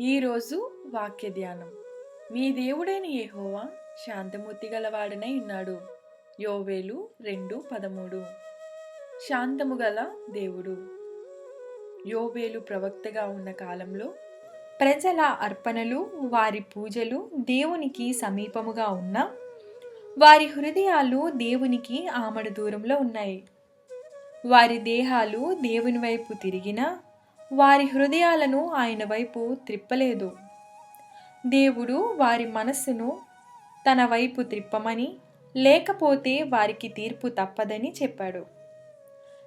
ఈరోజు వాక్య ధ్యానం. మీ దేవుడైన యేహోవా శాంతమూర్తి గలవాడనై ఉన్నాడు. యోవేలు రెండు పదమూడు. శాంతము గల దేవుడు. యోవేలు ప్రవక్తగా ఉన్న కాలంలో ప్రజల అర్పణలు వారి పూజలు దేవునికి సమీపముగా ఉన్న వారి హృదయాలు దేవునికి ఆమడ దూరంలో ఉన్నాయి. వారి దేహాలు దేవుని వైపు తిరిగినా వారి హృదయాలను ఆయన వైపు త్రిప్పలేదు. దేవుడు వారి మనస్సును తన వైపు త్రిప్పమని లేకపోతే వారికి తీర్పు తప్పదని చెప్పాడు.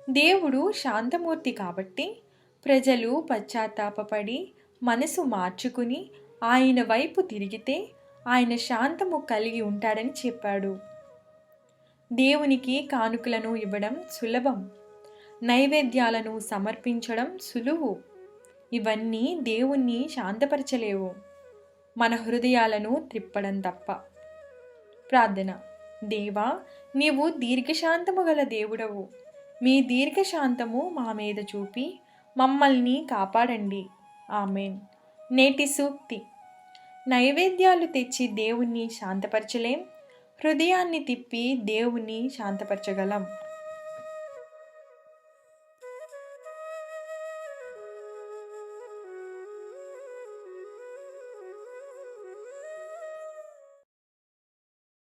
దేవుడు శాంతమూర్తి కాబట్టి ప్రజలు పశ్చాత్తాపపడి మనసు మార్చుకుని ఆయన వైపు తిరిగితే ఆయన శాంతము కలిగి ఉంటాడని చెప్పాడు. దేవునికి కానుకలను ఇవ్వడం సులభం. నైవేద్యాలను సమర్పించడం సులువు. ఇవన్నీ దేవుణ్ణి శాంతపరచలేవు. మన హృదయాలను త్రిప్పడం తప్ప. ప్రార్థన. దేవా నీవు దీర్ఘశాంతము గల దేవుడవు. మీ దీర్ఘశాంతము మా మీద చూపి మమ్మల్ని కాపాడండి. ఆమెన్. నేటి సూక్తి. నైవేద్యాలు తెచ్చి దేవుణ్ణి శాంతపరచలేం హృదయాన్ని తిప్పి దేవుణ్ణి శాంతపరచగలం.